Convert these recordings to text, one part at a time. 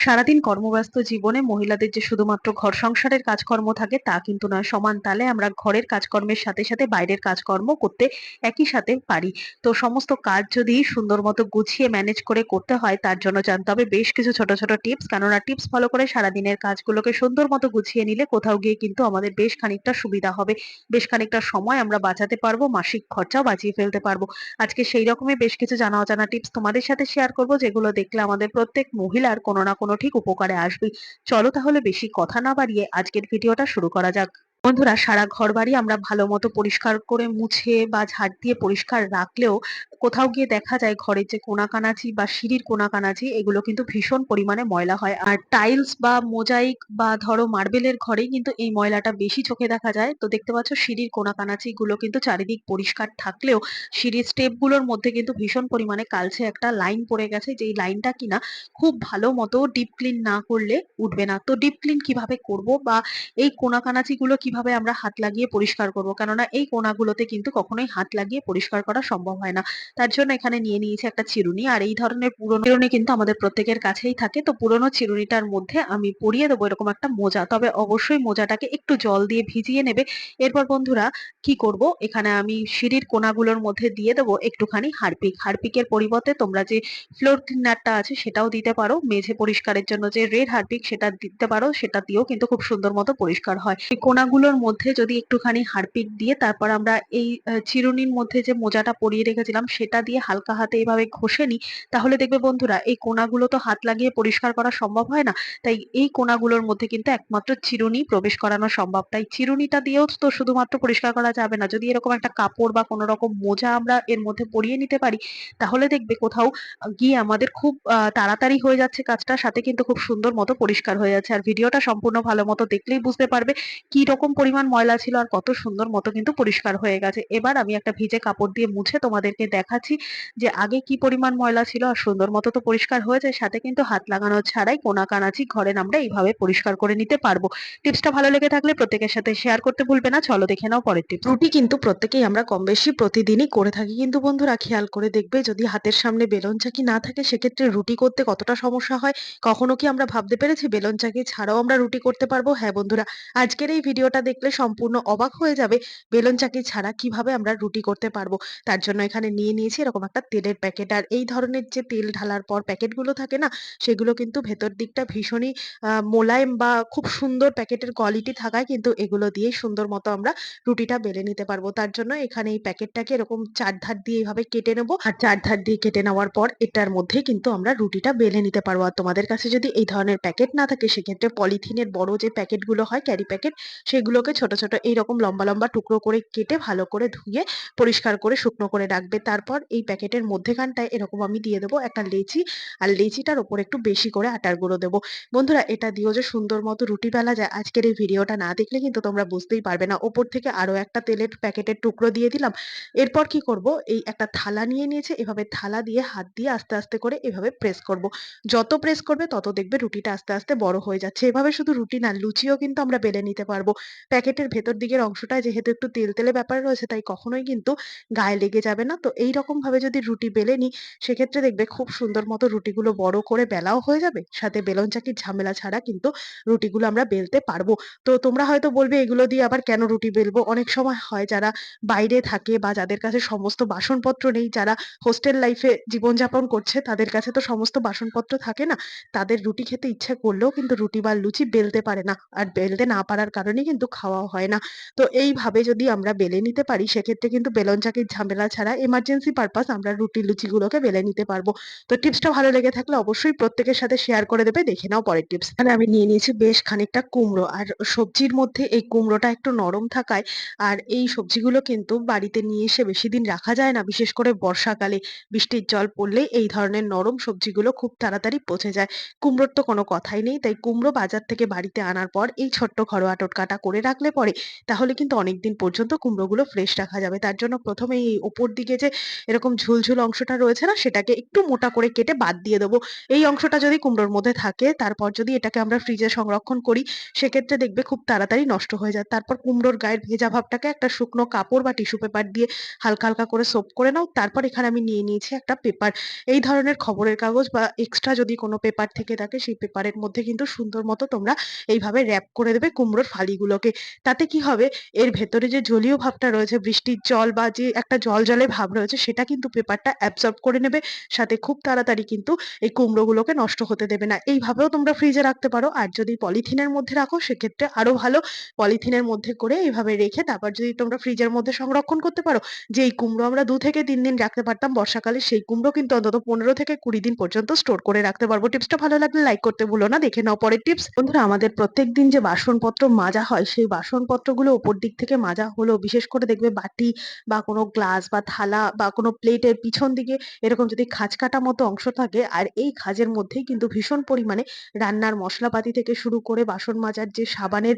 সারাদিন কর্মব্যস্ত জীবনে মহিলাদের যে শুধুমাত্র ঘর সংসারের কাজকর্ম থাকে, তা কিন্তু নয়। সমান তালে আমরা ঘরের কাজকর্মের সাথে সাথে বাইরের কাজকর্ম করতে একই সাথে পারি। তো সমস্ত কাজ যদি সুন্দর মতো গুছিয়ে ম্যানেজ করে করতে হয়, তার জন্য জানতে হবে বেশ কিছু ছোট ছোট টিপস কেননা টিপস ফলো করে সারাদিনের কাজগুলোকে সুন্দর মতো গুছিয়ে নিলে কোথাও গিয়ে কিন্তু আমাদের বেশ খানিকটা সুবিধা হবে। বেশ খানিকটা সময় আমরা বাঁচাতে পারব, মাসিক খরচাও বাঁচিয়ে ফেলতে পারব। আজকে সেই রকমই বেশ কিছু জানা অজানা টিপস তোমাদের সাথে শেয়ার করব, যেগুলো দেখলে আমাদের প্রত্যেক মহিলার কোনো না কোনো ঠিক উপকারে আসবে। চলো তাহলে বেশি কথা না বাড়িয়ে আজকের ভিডিওটা শুরু করা যাক। বন্ধুরা, সারা ঘর বাড়ি আমরা ভালো মতো পরিষ্কার করে মুছে বা ঝাড় দিয়ে পরিষ্কার রাখলেও কোথাও গিয়ে দেখা যায় ঘরের যে কোনাকানাচি বা সিঁড়ির কোনাকানাচি, এগুলো কিন্তু ভীষণ পরিমাণে ময়লা হয়। আর টাইলস বা মোজাইক বা ধরো মার্বেলের ঘরেই কিন্তু এই ময়লাটা বেশি চোখে দেখা যায়। তো দেখতে পাচ্ছ, সিঁড়ির কোনাকানাচি গুলো কিন্তু চারিদিক পরিষ্কার থাকলেও সিঁড়ির স্টেপগুলোর মধ্যে কিন্তু ভীষণ পরিমাণে কালচে একটা লাইন পড়ে গেছে, যেই লাইনটা কিনা খুব ভালো মতো ডিপ ক্লিন না করলে উঠবে না। তো ডিপ ক্লিন কীভাবে করব বা এই কোনাকানাচি গুলো কীভাবে আমরা হাত লাগিয়ে পরিষ্কার করব? কেননা এই কোনাগুলোতে কিন্তু কখনোই হাত লাগিয়ে পরিষ্কার করা সম্ভব হয় না। তার জন্য এখানে নিয়ে নিয়েছি একটা চিরুনি। আর এই ধরনের পুরনো চিরুনি কিন্তু আমাদের প্রত্যেকের কাছেই থাকে। তো পুরনো চিরুনিটার মধ্যে আমি পরিয়ে দেবো এরকম একটা মোজা। তবে অবশ্যই মোজাটাকে একটু জল দিয়ে ভিজিয়ে নেবে। এরপর বন্ধুরা, কি করব? এখানে আমি সিঁড়ির কোনাগুলোর মধ্যে দিয়ে দেবো একটুখানি হারপিক। হারপিকের পরিবর্তে তোমরা যে ফ্লোর ক্লিনারটা আছে সেটাও দিতে পারো। মেঝে পরিষ্কারের জন্য যে রেড হারপিক সেটা দিতে পারো। সেটা দিয়েও কিন্তু খুব সুন্দর মতো পরিষ্কার হয়। এই কোনাগুলোর মধ্যে যদি একটুখানি হারপিক দিয়ে তারপর আমরা এই চিরুনির মধ্যে যে মোজাটা পরিয়ে রেখেছিলাম সেটা দিয়ে হালকা হাতে এভাবে ঘষে নিই, তাহলে দেখবে বন্ধুরা এই কোনাগুলো তো হাত লাগিয়ে পরিষ্কার করা সম্ভব হয় না। তাই এই কোনাগুলোর মধ্যে কিন্তু একমাত্র চিরুনি প্রবেশ করানো সম্ভব। তাই চিরুনিটা দিয়েও তো শুধুমাত্র পরিষ্কার করা যাবে না। যদি এরকম একটা কাপড় বা কোনো রকম মোজা আমরা এর মধ্যে পরিয়ে নিতে পারি, তাহলে দেখবে কোথাও গিয়ে আমাদের খুব তাড়াতাড়ি হয়ে যাচ্ছে কাজটা সাথে কিন্তু খুব সুন্দর মতো পরিষ্কার হয়ে যাচ্ছে। আর ভিডিওটা সম্পূর্ণ ভালো মতো দেখলেই বুঝতে পারবে কি রকম পরিমাণ ময়লা ছিল আর কত সুন্দর মতো কিন্তু পরিষ্কার হয়ে গেছে। এবার আমি একটা ভিজে কাপড় দিয়ে মুছে তোমাদেরকে দেখাচ্ছি যে আগে কি পরিমাণ ময়লা ছিল আর সুন্দর মতো তো পরিষ্কার হয়েছে, সাথে কিন্তু হাত লাগানো ছাড়াই কোনা কানাচি ঘরে আমরা এইভাবে পরিষ্কার করে নিতে পারব। টিপসটা ভালো লেগে থাকলে প্রত্যেকের সাথে শেয়ার করতে ভুলবে না। চলো দেখে নাও পরের টিপস। রুটি কিন্তু প্রত্যেকেই আমরা কম বেশি প্রতিদিনই করে থাকি। কিন্তু বন্ধুরা, খেয়াল করে দেখবে যদি হাতের সামনে বেলন চাকি না থাকে, সেক্ষেত্রে রুটি করতে কতটা সমস্যা হয়? কখনো কি আমরা ভাবতে পেরেছি বেলন চাকি ছাড়াও আমরা রুটি করতে পারব? হ্যাঁ বন্ধুরা, আজকের এই ভিডিওটা দেখলে সম্পূর্ণ অবাক হয়ে যাবে, বেলন চাকি ছাড়া কীভাবে আমরা রুটি করতে পারব? তার জন্য এখানে নিয়ে নিয়েছি এরকম একটা তেলের প্যাকেট। আর এই ধরনের যে তেল ঢালার পর প্যাকেটগুলো থাকে না, সেগুলো কিন্তু ভেতর দিকটা ভীষণই মোলায়েম বা খুব সুন্দর প্যাকেটের কোয়ালিটি থাকায় কিন্তু এগুলো দিয়েই সুন্দর মতো আমরা রুটিটা বেলে নিতে পারব। তার জন্য এখানে এই প্যাকেটটাকে এরকম চার ধার দিয়ে এইভাবে কেটে নেব। আর চার ধার দিয়ে কেটে নেওয়ার পর এটার মধ্যে কিন্তু আমরা রুটিটা বেলে নিতে পারব। আর তোমাদের কাছে যদি এই ধরনের প্যাকেট না থাকে, সেক্ষেত্রে পলিথিনের বড় যে প্যাকেটগুলো হয় ক্যারি প্যাকেট সেগুলোকে ছোট ছোট এইরকম লম্বা লম্বা টুকরো করে কেটে ভালো করে ধুয়ে পরিষ্কার করে শুকনো করে রাখবে। তারপর এই প্যাকেটের মধ্যেখানটায় এরকম আমি দিয়ে দেবো একটা লেচি আর লেচিটার ওপর একটু বেশি করে আটার গুঁড়ো দেবো। বন্ধুরা, এটা দিয়েও যে সুন্দর মতো রুটি বেলা যায়, আজকের এই ভিডিওটা না দেখলে কিন্তু তোমরা বুঝতেই পারবে না। ওপর থেকে আরও একটা তেলের প্যাকেটের টুকরো দিয়ে দিলাম। এরপর কি করব? এই একটা থালা নিয়ে নিয়েছে, এভাবে থালা দিয়ে হাত দিয়ে আস্তে আস্তে করে এভাবে প্রেস করব। যত প্রেস করবে তত দেখবে রুটিটা আস্তে আস্তে বড় হয়ে যাচ্ছে। এভাবে শুধু রুটি না, লুচিও কিন্তু আমরা বেলে নিতে পারব। প্যাকেটের ভেতর দিকের অংশটা যেহেতু একটু তেল তেলে ব্যাপার রয়েছে, তাই কখনোই কিন্তু গায়ে লেগে যাবে না। তো এই রকম ভাবে যদি রুটি বেলে নিই, সেক্ষেত্রে দেখবে খুব সুন্দর মতো রুটিগুলো বড় করে বেলাও হয়ে যাবে। সাথে বেলন চাকির ঝামেলা ছাড়া কিন্তু রুটিগুলো আমরা বেলতে পারব। তো তোমরা হয়তো বলবে, এগুলো দিয়ে আবার কেন রুটি বেলবো? অনেক সময় হয় যারা বাইরে থাকে বা যাদের কাছে সমস্ত বাসনপত্র নেই, যারা হোস্টেল লাইফে জীবনযাপন করছে, তাদের কাছে তো সমস্ত বাসনপত্র থাকে না। তাদের রুটি খেতে ইচ্ছা করলেও কিন্তু রুটি বা লুচি বেলতে পারে না। আর বেলতে না পারার কারণে কিন্তু খাওয়াও হয় না। তো এইভাবে যদি আমরা বেলে নিতে পারি, সেক্ষেত্রে কিন্তু বেলন চাকির ঝামেলা ছাড়া এমার্জেন্সি পারপাস আমরা রুটি, লুচিগুলোকে বেলে নিতে পারব। তো টিপসটা ভালো লেগে থাকলে অবশ্যই প্রত্যেকের সাথে শেয়ার করে দেবে, দেখে নাও পরের টিপস এখানে আমি নিয়ে নিয়েছি বেশ খানিকটা কুমড়ো। আর সবজির মধ্যে এই কুমড়োটা একটু নরম থাকায়, আর এই সবজিগুলো কিন্তু বাড়িতে নিয়ে এসে বেশি দিন রাখা যায় না। বিশেষ করে বর্ষাকালে বৃষ্টির জল পড়লেই এই ধরনের নরম সবজিগুলো খুব তাড়াতাড়ি পচে যায়। কুমড়োর তো কোনো কথাই নেই। তাই কুমড়ো বাজার থেকে বাড়িতে আনার পর এই ছোট্ট ঘরোয়া টোটকাটা করে রাখলে পরে তাহলে কিন্তু অনেকদিন পর্যন্ত কুমড়োগুলো ফ্রেশ রাখা যাবে। তার জন্য ১ম এই ওপর দিকে যে এরকম ঝুলঝুল অংশটা রয়েছে না সেটাকে একটু মোটা করে কেটে বাদ দিয়ে দেবো। এই অংশটা যদি কুমড়োর মধ্যে থাকে তারপর যদি এটাকে আমরা ফ্রিজে সংরক্ষণ করি সেক্ষেত্রে দেখবে খুব তাড়াতাড়ি নষ্ট হয়ে যায়। তারপর কুমড়োর গায়ের ভেজা ভাবটাকে একটা শুকনো কাপড় বা টিস্যু পেপার দিয়ে হালকা, হালকা করে সোপ করে নাও। তারপর এখানে আমি নিয়ে নিয়েছি একটা পেপার। এই ধরনের খবরের কাগজ বা এক্সট্রা যদি কোনো পেপার থেকে থাকে সেই পেপারের মধ্যে কিন্তু সুন্দর মতো তোমরা এইভাবে র‍্যাপ করে দেবে কুমড়োর ফালিগুলোকে। তাতে কি হবে এর ভেতরে যে জলীয় ভাবটা রয়েছে বৃষ্টির জল বা যে একটা জল জলে ভাব রয়েছে সেটা কিন্তু পেপারটা অ্যাবসর্ব করে নেবে। সাথে খুব তাড়াতাড়ি কিন্তু এই কুমড়োগুলোকে নষ্ট হতে দেবে না। এইভাবেও তোমরা ফ্রিজে রাখতে পারো। আর যদি পলিথিনের মধ্যে রাখো সেক্ষেত্রে আরও ভালো। পলিথিনের মধ্যে করে এইভাবে রেখে তারপর যদি তোমরা ফ্রিজের মধ্যে সংরক্ষণ করতে পারো, যেই কুমড়ো আমরা দু থেকে তিন দিন রাখতে পারতাম বর্ষাকালে সেই কুমড়ো কিন্তু অন্তত ১৫ থেকে ২০ দিন পর্যন্ত স্টোর করে রাখতে পারব। টিপসটা ভালো লাগলে লাইক করতে ভুলো না। দেখে নাও পরের টিপস। বন্ধুরা আমাদের প্রত্যেকদিন যে বাসনপত্র মাজা হয় সেই বাসনপত্রগুলো উপর দিক থেকে মাজা হলেও বিশেষ করে দেখবে বাটি বা কোনো গ্লাস বা থালা বা কোনো প্লেটের পিছন দিকে এরকম যদি খাঁজ কাটা মতো অংশ থাকে, আর এই খাঁজের মধ্যেই কিন্তু ভীষণ পরিমাণে রান্নার মশলাপাতি থেকে শুরু করে বাসন মাজার যে সাবানের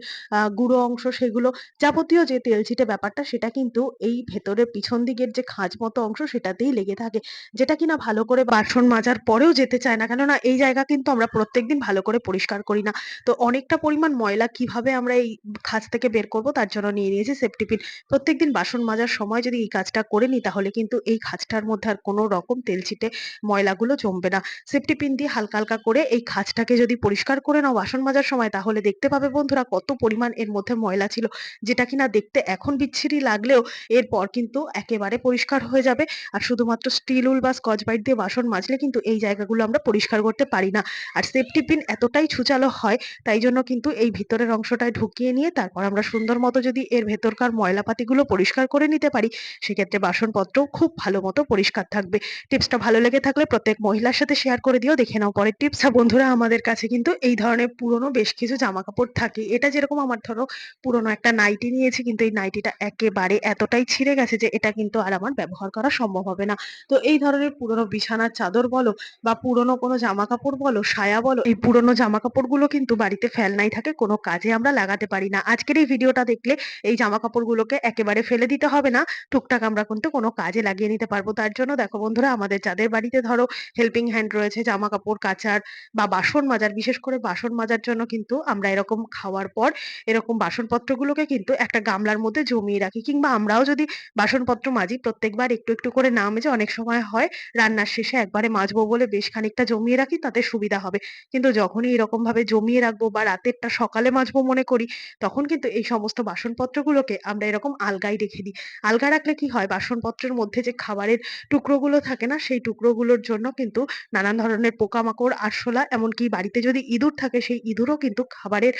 গুঁড়ো অংশ সেগুলো যাবতীয় যে তেলচিটে ব্যাপারটা, সেটা কিন্তু এই ভেতরের পিছন দিকের যে খাঁজ মতো অংশ সেটাতেই লেগে থাকে। যেটা কিনা ভালো করে বাসন মাজার পরেও যেতে চায় না। কেননা এই জায়গা কিন্তু আমরা প্রত্যেকদিন ভালো করে পরিষ্কার করি না। তো অনেকটা পরিমাণ ময়লা কীভাবে আমরা এই খাঁজ থেকে বের করব তার জন্য নিয়ে নিয়েছি সেফটি পিন। প্রত্যেকদিন বাসন মাজার সময় যদি এই কাজটা করে নিই তাহলে কিন্তু এই খাঁজটার মধ্যে আর কোনো রকম তেলচিটে ময়লাগুলো জমবে না। সেফটি পিন দিয়ে হালকা, হালকা করে এই খাঁজটাকে যদি পরিষ্কার করে নাও বাসন মাজার সময় তাহলে দেখতে পাবে বন্ধুরা কত পরিমাণ এর মধ্যে ময়লা ছিল। যেটা কিনা দেখতে এখন বিচ্ছিরি লাগলেও এরপর কিন্তু একেবারে পরিষ্কার হয়ে যাবে। আর শুধুমাত্র স্টিল উল বা স্কচ ব্রাইট দিয়ে বাসন মাজলে কিন্তু এই জায়গাগুলো আমরা পরিষ্কার করতে পারি না। আর সেফটি পিন এতটাই ছুচালো হয় তাই জন্য কিন্তু এই ভিতরের অংশটায় ঢুকিয়ে নিয়ে তারপর আমরা সুন্দর মতো যদি এর ভেতরকার ময়লাপাতিগুলো পরিষ্কার করে নিতে পারি সেক্ষেত্রে বাসনপত্রও খুব ভালো মতো পরিষ্কার থাকবে। টিপসটা ভালো লেগে থাকলে প্রত্যেক মহিলার সাথে শেয়ার করে দিও। দেখে নাও পরের টিপস। বন্ধুরা আমাদের কাছে কিন্তু এই ধরনের পুরনো বেশ কিছু জামা কাপড় থাকে। এটা যেরকম আমার ধরো পুরনো একটা নাইটি নিয়েছি কিন্তু এই নাইটিটা একেবারে এতটাই ছিঁড়ে গেছে যে এটা কিন্তু আর আমার ব্যবহার করা সম্ভব হবে না। তো এই ধরনের পুরনো বিছানার চাদর বলো বা পুরনো কোনো জামাকাপড় বলো, সায়া বলো, এই পুরনো জামাকাপড়গুলো কিন্তু বাড়িতে ফেলনাই থাকে কোনো কাজে আমরা লাগাতে পারি না। আজকের এই ভিডিওটা দেখলে এই জামাকাপড়গুলোকে একেবারে ফেলে দিতে হবে না। টুকটাক আমরা কিন্তু কোনো কাজে লাগিয়ে নিতে পারব। তার জন্য দেখো বন্ধুরা আমাদের যাদের বাড়িতে ধরো হেল্পিং হ্যান্ড রয়েছে জামাকাপড় কাচার বা বাসন মাজার, বিশেষ করে বাসন মাজার জন্য কিন্তু আমরা এরকম খাওয়ার পর এরকম বাসনপত্রগুলোকে কিন্তু একটা গামলার মধ্যে জমিয়ে রাখি কিংবা আমরাও যদি বাসনপত্র মাজি প্রত্যেকবার একটু, একটু করে না মেজে অনেক সময় হয় রান্নার শেষে একবারে মাজবো বলে বেশ খানিকটা জমিয়ে রাখি তাতে সুবিধা হবে। কিন্তু যখনই এরকমভাবে জমিয়ে রাখব বা রাতেরটা সকালে মাজবো মনে করি তখন কিন্তু এই সমস্ত বাসনপত্রগুলোকে আমরা এরকম আলগায় রেখে দিই। আলগা রাখলে কি হয় বাসনপত্রের মধ্যে যে খাবারের টুকরোগুলো থাকে না সেই টুকরোগুলোর জন্য কিন্তু নানান ধরনের পোকামাকড়, আরশোলা এমনকি বাড়িতে যদি ইঁদুর থাকে সেই ইঁদুরও কিন্তু খাবারের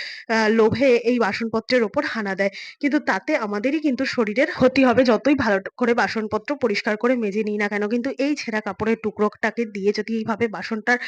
লোভে এই বাসনপত্রের ওপর হানা দেয়। কিন্তু তাতে আমাদেরই কিন্তু শরীরের ক্ষতি হবে যতই ভালো করে বাসনপত্র পরিষ্কার করে মেজে নিই না কেন। কিন্তু এই ছেঁড়া কাপড়ের টুকরোটাকে দিয়ে যদি এইভাবে বাসনটার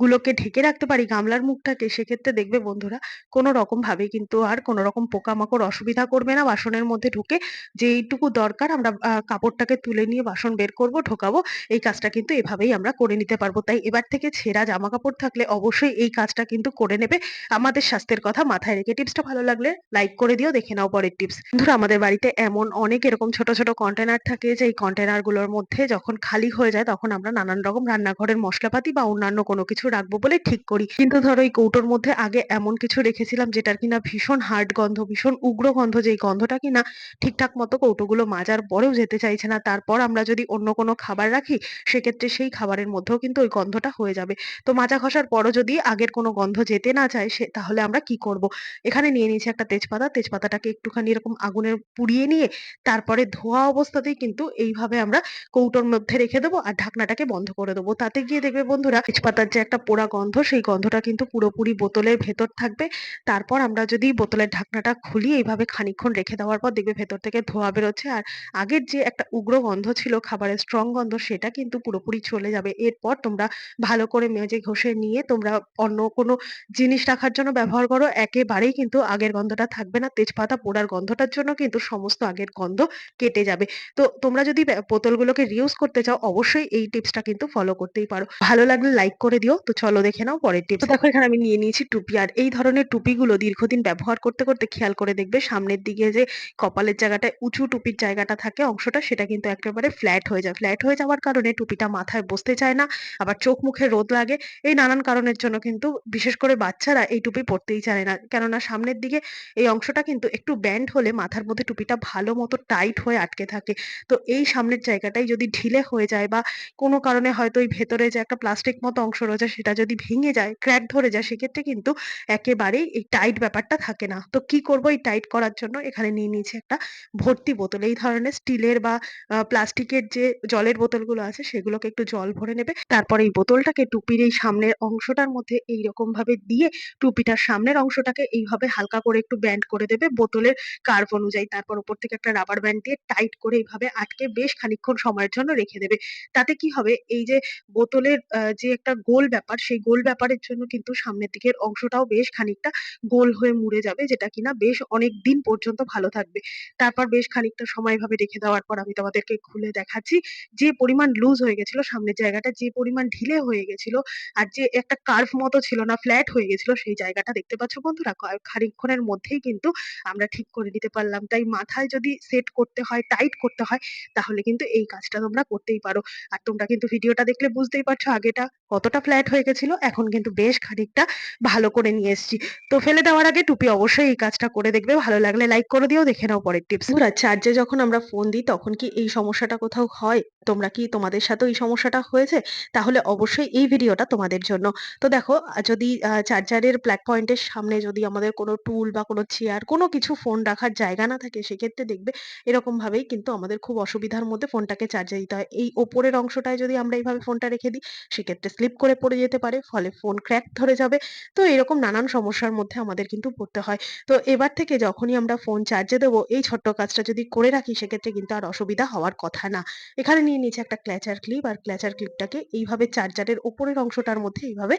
গুলোকে ঢেকে রাখতে পারি গামলার মুখটাকে সেক্ষেত্রে দেখবে বন্ধুরা কোনো রকম ভাবে কিন্তু আর কোনো রকম পোকামাকড় অসুবিধা করবে না বাসনের মধ্যে ঢুকে। যেইটুকু দরকার আমরা কাপড়টাকে তুলে নিয়ে বাসন বের করব, ঢোকাবো। এই কাজটা কিন্তু এভাবেই আমরা করে নিতে পারব। তাই এবার থেকে ছেঁড়া জামা কাপড় থাকলে অবশ্যই এই কাজটা কিন্তু করে নেবে। আমাদের স্বাস্থ্যের কথা মাথায় রেখে। টিপসটা ভালো লাগলে লাইক করে দিও। দেখে নাও পরের টিপস। বন্ধুরা আমাদের বাড়িতে এমন অনেক এরকম ছোট, ছোট কন্টেনার থাকে যে এই কন্টেনারগুলোর মধ্যে যখন খালি হয়ে যায় তখন আমরা নানান রকম রান্নাঘরের মশলাপাতি বা অন্যান্য কোনো কিছু রাখব বলে ঠিক করি। কিন্তু ধরো এই কৌটোর মধ্যে আগে এমন কিছু রেখেছিলাম যেটার কিনা ভীষণ হার্ড গন্ধ, ভীষণ উগ্র গন্ধ যেই গন্ধটা কিনা ঠিকঠাক মতো কৌটোগুলো মাজার পরেও যেতে চাইছে না। তারপর আমরা যদি অন্য কোনো খাবার রাখি সেক্ষেত্রে সেই খাবারের মধ্যেও কিন্তু ওই গন্ধটা হয়ে যাবে। তো মাজা ঘষার পরও যদি আগের কোনো গন্ধ যেতে না চায় সে তাহলে আমরা কি করব? এখানে নিয়ে নিয়েছি একটা তেজপাতা। তেজপাতাটাকে একটুখানি এরকম আগুনে পুড়িয়ে নিয়ে তারপরে ধোয়া অবস্থাতেই কিন্তু এইভাবে আমরা কৌটোর মধ্যে রেখে দেবো আর ঢাকনাটাকে বন্ধ করে দেবো। তাতে গিয়ে দেখবে বন্ধুরা তেজপাতার যে একটা পোড়া গন্ধ সেই গন্ধটা কিন্তু পুরোপুরি বোতলের ভেতর থাকবে। তারপর আমরা যদি বোতলের ঢাকনাটা খুলি এইভাবে খানিকক্ষণ রেখে দেওয়ার পর দেখবে ভেতর থেকে ধোঁয়া বেরোচ্ছে আর আগের যে একটা উগ্র গন্ধ ছিল, খাবারের স্ট্রং গন্ধ, সেটা কিন্তু পুরোপুরি চলে যাবে। এরপর তোমরা ভালো করে মেজে ঘষে নিয়ে তোমরা অন্য কোনো জিনিস রাখার জন্য ব্যবহার করো। একেবারেই কিন্তু আগের গন্ধটা থাকবে না। তেজপাতা পোড়ার গন্ধটার জন্য কিন্তু সমস্ত আগের গন্ধ কেটে যাবে। তো তোমরা যদি বোতলগুলোকে রিউজ করতে চাও, অবশ্যই এই টিপসটা কিন্তু ফলো করতেই পারো। ভালো লাগলে লাইক করে দিও। তো চলো দেখে নাও পরের টিপস। দেখো এখানে আমি নিয়ে নিয়েছি টুপি আর এই ধরনের টুপিগুলো দীর্ঘদিন ব্যবহার ব্যবহার করতে করতে খেয়াল করে দেখবে সামনের দিকে যে কপালের জায়গাটায় উঁচু টুপির জায়গাটা থাকে অংশটা, সেটা কিন্তু একেবারে ফ্ল্যাট হয়ে যায়। ফ্ল্যাট হয়ে যাওয়ার কারণে টুপিটা মাথায় বসতে চায় না, আবার চোখ মুখে রোদ লাগে। এই নানান কারণের জন্য কিন্তু বিশেষ করে বাচ্চারা এই টুপি পরতেই চায় না। কেননা সামনের দিকে এই অংশটা কিন্তু একটু ব্যান্ড হলে মাথার মধ্যে টুপিটা ভালো মতো টাইট হয়ে আটকে থাকে। তো এই সামনের জায়গাটাই যদি ঢিলে হয়ে যায় বা কোনো কারণে হয়তো ওই ভেতরে যে একটা প্লাস্টিক মতো অংশ রয়েছে সেটা যদি ভেঙে যায় ক্র্যাক ধরে যায়, সেক্ষেত্রে কিন্তু একেবারেই এই টাইট ব্যাপারটা থাকে না। তো কি করব? এই টাইট করার জন্য এখানে নিয়ে নিয়েছি একটা ভর্তি বোতল। এই ধরনের স্টিলের বা প্লাস্টিকের যে জলের বোতলগুলো আছে সেগুলোকে একটু জল ভরে নেবে। তারপর এই বোতলটাকে টুপির এই সামনের অংশটার মধ্যে এইরকম ভাবে দিয়ে টুপিটার সামনের অংশটাকে এইভাবে হালকা করে একটু ব্যান্ড করে দেবে বোতলের কার্ভ অনুযায়ী। তারপর উপর থেকে একটা রাবার ব্যান্ড দিয়ে টাইট করে এইভাবে আটকে বেশ খানিকক্ষণ সময়ের জন্য রেখে দেবে। তাতে কি হবে? এই যে বোতলের যে একটা গোল ব্যাপার, সেই গোল ব্যাপারের জন্য কিন্তু সামনের দিকের অংশটাও বেশ খানিকটা গোল হয়ে মুড়ে যাবে। যেটা কিনা বেশ অনেক দিন পর্যন্ত ভালো থাকবে। তারপর বেশ খানিকটা সময় ভাবে রেখে দেওয়ার পর আমি তোমাদেরকে খুলে দেখাচ্ছি যে পরিমাণ লুজ হয়ে গেছিল, সামনের জায়গাটা যে পরিমাণ ঢিলে হয়ে গেছিল আর যে একটা কার্ভ মতো ছিল না ফ্ল্যাট হয়ে গেছিল, সেই জায়গাটা দেখতে পাচ্ছ বন্ধুরা খানিকক্ষণের মধ্যেই কিন্তু আমরা ঠিক করে নিতে পারলাম। তাই মাথায় যদি সেট করতে হয় টাইট করতে হয়, তাহলে কিন্তু এই কাজটা তোমরা করতেই পারো। আর তোমরা কিন্তু ভিডিওটা দেখলে বুঝতেই পারছ আগেটা কতটা ফ্ল্যাট হয়ে গেছিল, এখন কিন্তু বেশ খানিকটা ভালো করে নিয়ে এসেছি। তো ফেলে দেওয়ার আগে টুপি অবশ্যই এই কাজটা করে দেখবে, ভালো লাগলে লাইক করে দিও, দেখে নাও পরের টিপস চার্জে যখন আমরা ফোন দিই, তখন কি এই সমস্যাটা কোথাও হয়? তোমরা কি তোমাদের সাথেও এই সমস্যাটা হয়েছে? তাহলে অবশ্যই এই ভিডিওটা তোমাদের জন্য। তো দেখো যদি চার্জারের প্লাগ পয়েন্টের সামনে যদি আমাদের কোনো টুল বা কোনো চেয়ার, কোনো কিছু ফোন রাখার জায়গা না থাকে, সেক্ষেত্রে দেখবে এরকম ভাবেই কিন্তু আমাদের খুব অসুবিধার মধ্যে ফোনটাকে চার্জে দিতে হয়। এই ওপরের অংশটায় যদি আমরা এইভাবে ফোনটা রেখে দিই, সেক্ষেত্রে স্লিপ করে পড়ে যেতে পারে, ফলে ফোন ক্র্যাক ধরে যাবে। তো এরকম নানান সমস্যার মধ্যে আমাদের কিন্তু পড়তে হয়। তো এবার থেকে যখনই আমরা ফোন চার্জে দেবো, এই ছোট্ট কাজটা যদি করে রাখি, সেক্ষেত্রে কিন্তু আর অসুবিধা হওয়ার কথা না। এখানে নিয়ে নিয়েছি একটা ক্ল্যাচার ক্লিপ আর ক্ল্যাচার ক্লিপটাকে এইভাবে চার্জারের ওপরের অংশটার মধ্যে এইভাবে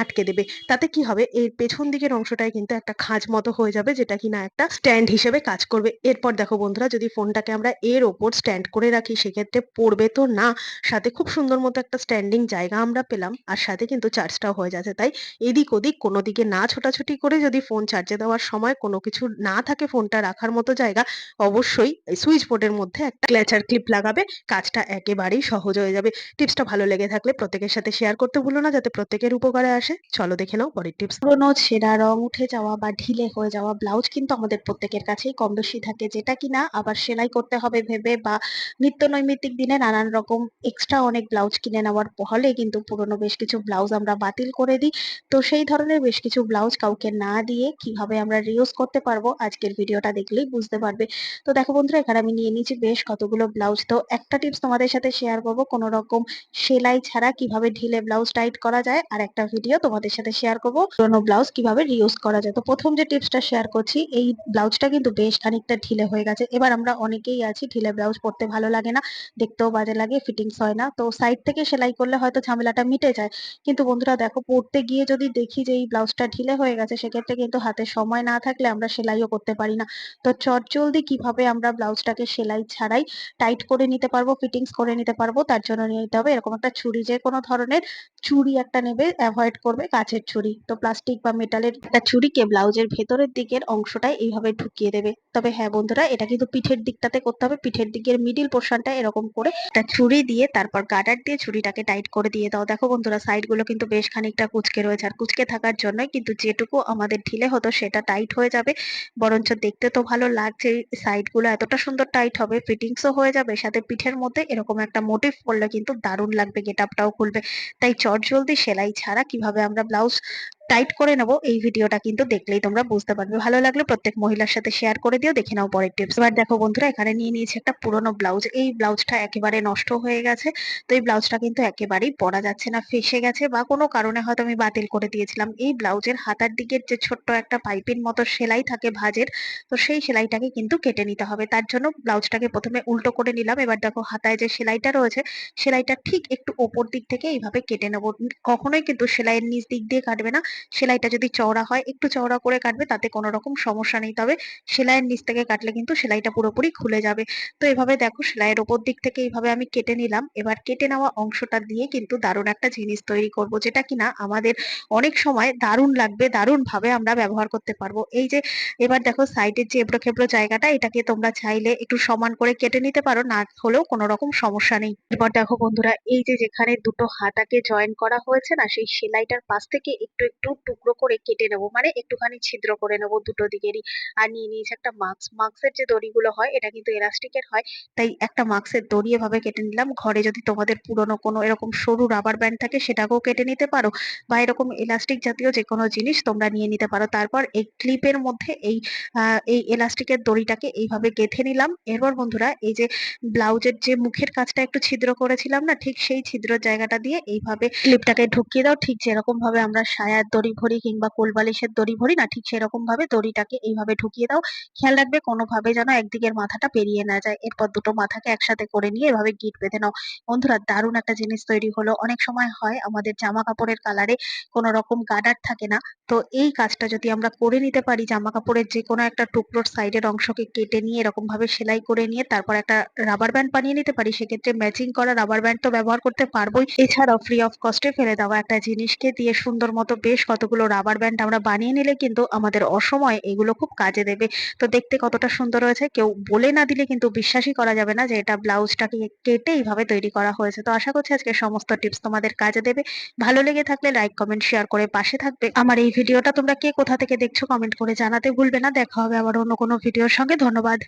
আটকে দেবে। তাতে কি হবে? এর পেছন দিকের অংশটায় কিন্তু একটা খাঁজ মতো হয়ে যাবে যেটা কিনা একটা স্ট্যান্ড হিসেবে কাজ করবে। এরপর দেখো বন্ধুরা, যদি ফোনটাকে আমরা এর ওপর স্ট্যান্ড করে রাখি, সেক্ষেত্রে পড়বে তো না। সাথে খুব সুন্দর মতো একটা স্ট্যান্ডিং জায়গা আমরা পেলাম আর সাথে কিন্তু চার্জটাও হয়ে যাচ্ছে। তাই এদিক ওদিক কোনো দিকে না ছোটাছুটি করে যদি ফোন চার্জে দেওয়ার সময় কোনো কিছু না থাকে ফোনটা রাখার মতো জায়গা, অবশ্যই সুইচ বোর্ডের মধ্যে একটা ক্ল্যাচার ক্লিপ লাগাবে। কাজটা একেবারেই সহজ হয়ে যাবে। টিপসটা ভালো লেগে থাকলে প্রত্যেকের সাথে শেয়ার করতে ভুলো না, যাতে প্রত্যেকের উপকারে আসে। চলো দেখে নাও পরের টিপস পুরোনো ছেঁড়া রং, উঠে যাওয়া বা ঢিলে হয়ে যাওয়া ব্লাউজ কিন্তু আমাদের প্রত্যেকের কাছেই কম বেশি থাকে। যেটা কিনা আবার সেলাই করতে হবে ভেবে বা নিত্য নৈমিত্তিক দিনে নানান রকম এক্সট্রা অনেক ব্লাউজ কিনে নেওয়ার ফলে কিন্তু পুরোনো বেশ কিছু ব্লাউজ আমরা বাতিল করে দিই। তো সেই ধরনের বেশ কিছু ব্লাউজ কাউকে না দিয়ে কীভাবে আমরা রিউজ করতে পারব, আজকের ভিডিওটা দেখলেই বুঝতে পারবে। তো দেখো বন্ধুরা, এখানে আমি নিয়ে নিয়েছি বেশ কতগুলো ব্লাউজ তো একটা টিপস তোমাদের সাথে শেয়ার করব। কোনো রকম সেলাই ছাড়া কীভাবে ঢিলে ব্লাউজ টাইট করা যায়, আর একটা ভিডিও তোমাদের সাথে শেয়ার করব, পুরোনো ব্লাউজ কীভাবে রিউজ করা যায়। তো প্রথম যে টিপসটা শেয়ার করছি, এই ব্লাউজটা কিন্তু বেশ খানিকটা ঢিলে হয়ে গেছে। এবার আমরা অনেকেই আছি, ঢিলে ব্লাউজ পরতে ভালো লাগে না, দেখতেও বাজে লাগে ফিটিংস হয় না। তো সাইড থেকে সেলাই করলে হয়তো ঝামেলাটা মিটে যায়। কিন্তু বন্ধুরা দেখো পড়তে গিয়ে যদি দেখি যে এই ব্লাউজটা ঢিলে হয়ে গেছে, সেক্ষেত্রে কিন্তু হাতে সময় না থাকলে আমরা সেলাইও করতে পারি না। তো চটজলদি কীভাবে আমরা ব্লাউজটাকে সেলাই ছাড়াই টাইট করে নিতে পারব ফিটিংস করে নিতে পারব, তার জন্য নিয়ে নিতে হবে। এরকম একটা ছুরি, যে কোনো ধরনের ছুরি একটা নেবে অ্যাভয়েড করবে কাঁচের ছুরি। তো প্লাস্টিক বা মেটালের একটা ছুরিকে ব্লাউজের ভেতরের দিকের অংশটায় এইভাবে ঢুকিয়ে দেবে। তবে হ্যাঁ বন্ধুরা, এটা কিন্তু পিঠের দিকটাতে করতে হবে। পিঠের দিকের মিডিল পোর্শনটা এরকম করে একটা ছুরি দিয়ে তারপর গার্ডার দিয়ে ছুরিটাকে টাইট করে দিয়ে দাও। দেখো বন্ধুরা সাইডগুলো কিন্তু বেশ খানিকটা কুচকে রয়েছে। আর কুচকে থাকার জন্যই কিন্তু যেটুকু আমাদের ঢিলে হতো সেটা টাইট হয়ে যাবে। বরঞ্চ দেখতে তো ভালো লাগছে সাইডগুলো এতটা সুন্দর টাইট হবে ফিটিংসও হয়ে যাবে। সাথে পিঠের মধ্যে এরকম একটা মোটিভ করলে কিন্তু দারুণ লাগবে গেট আপটাও খুলবে। তাই চট জলদি সেলাই ছাড়া কীভাবে আমরা ব্লাউজ টাইট করে নেব, এই ভিডিওটা কিন্তু দেখলেই তোমরা বুঝতে পারবে। ভালো লাগলে প্রত্যেক মহিলার সাথে শেয়ার করে দিও, দেখে নাও পরের টিপস এবার দেখো বন্ধুরা, এখানে নিয়ে নিয়েছি একটা পুরোনো ব্লাউজ এই ব্লাউজটা একেবারে নষ্ট হয়ে গেছে, তো এই ব্লাউজটা কিন্তু একেবারেই পরা যাচ্ছে না, ফেসে গেছে বা কোনো কারণে হয়তো আমি বাতিল করে দিয়েছিলাম। এই ব্লাউজের হাতার দিকের যে ছোট্ট একটা পাইপিন মতো সেলাই থাকে ভাজের, তো সেই সেলাইটাকে কিন্তু কেটে নিতে হবে। তার জন্য ব্লাউজটাকে প্রথমে উল্টো করে নিলাম। এবার দেখো হাতায় যে সেলাইটা রয়েছে, সেলাইটা ঠিক একটু ওপর দিক থেকে এইভাবে কেটে নেব। কখনোই কিন্তু সেলাইয়ের নিচ দিক দিয়ে কাটবে না। সেলাইটা যদি চওড়া হয়, একটু চওড়া করে কাটবে, তাতে কোনো রকম সমস্যা নেই। তবে সেলাইয়ের নিচ থেকে কাটলে কিন্তু সেলাইটা পুরোপুরি খুলে যাবে। তো এভাবে দেখো, সেলাইয়ের ওপর দিক থেকে এইভাবে আমি কেটে নিলাম। এবার কেটে নেওয়া অংশটা দিয়ে কিন্তু দারুণ একটা জিনিস তৈরি করব, যেটা কিনা আমাদের অনেক সময় দারুণ লাগবে দারুণ ভাবে আমরা ব্যবহার করতে পারব। এই যে, এবার দেখো, সাইডের যে এবড়ো খেবড়ো জায়গাটা, এটাকে তোমরা চাইলে একটু সমান করে কেটে নিতে পারো, না হলেও কোনো রকম সমস্যা নেই। এরপর দেখো বন্ধুরা, এই যে যেখানে দুটো হাতাকে জয়েন করা হয়েছে না, সেই সেলাইটার পাশ থেকে একটু একটু টুকরো করে কেটে নেব মানে একটুখানি ছিদ্র করে নেব দুটো দিকেরই। আর নিয়ে নিয়েছি একটা মাস্ক মাস্কের যে দড়িগুলো হয়, এটা কিন্তু এলাস্টিকের হয়, তাই একটা মাস্কের দড়ি এভাবে কেটে নিলাম। ঘরে যদি তোমাদের পুরনো কোনো এরকম সরু রাবার ব্যান্ড থাকে, সেটাকেও কেটে নিতে পারো। বা এরকম এলাস্টিক জাতীয় যে কোনো জিনিস তোমরা নিয়ে নিতে পারো। তারপর এই ক্লিপের মধ্যে এই এই এলাস্টিকের দড়িটাকে এইভাবে গেঁথে নিলাম। এরপর বন্ধুরা, এই যে ব্লাউজের যে মুখের কাজটা একটু ছিদ্র করেছিলাম না, ঠিক সেই ছিদ্র জায়গাটা দিয়ে এইভাবে ক্লিপটাকে ঢুকিয়ে দাও। ঠিক যেরকম ভাবে আমরা সায়ার দড়ি ভরি কিংবা কোলবালিশের দড়ি ভরি না, ঠিক সেরকম ভাবে দড়িটাকে এইভাবে ঢুকিয়ে দাও। খেয়াল রাখবে কোনোভাবে যেন একদিকের মাথাটা পেরিয়ে না যায়। এরপর দুটো মাথাকে একসাথে করে নিয়ে এভাবে গিট বেঁধে নাও। বন্ধুরা, দারুণ একটা জিনিস তৈরি হলো। অনেক সময় হয় আমাদের জামা কাপড়ের কালারে কোনো রকম গার্ডার থাকে না। তো এই কাজটা যদি আমরা করে নিতে পারি জামা কাপড়ের যে কোনো একটা টুকরোর সাইডের অংশকে কেটে নিয়ে এরকম ভাবে সেলাই করে নিয়ে তারপর একটা রাবার ব্যান্ড বানিয়ে নিতে পারি, সেক্ষেত্রে ম্যাচিং করা রাবার ব্যান্ড তো ব্যবহার করতে পারবোই। এছাড়াও ফ্রি অফ কস্টে ফেলে দেওয়া একটা জিনিসকে দিয়ে সুন্দর মতো বেশ কতগুলো রাবার ব্যান্ড আমরা বানিয়ে নিলে কিন্তু আমাদের অসময়ে এগুলো খুব কাজে দেবে। তো দেখতে কতটা সুন্দর হয়েছে, কেউ বলে না দিলে কিন্তু বিশ্বাসই করা যাবে না যে এটা ব্লাউজটাকে কেটে এইভাবে তৈরি করা হয়েছে। তো আশা করছি আজকে সমস্ত টিপস তোমাদের কাজে দেবে। ভালো লেগে থাকলে লাইক কমেন্ট শেয়ার করে পাশে থাকবে। আমার এই ভিডিওটা তোমরা কে কোথা থেকে দেখছ কমেন্ট করে জানাতে ভুলবে না। দেখা হবে আবার অন্য কোনো ভিডিওর সঙ্গে। ধন্যবাদ।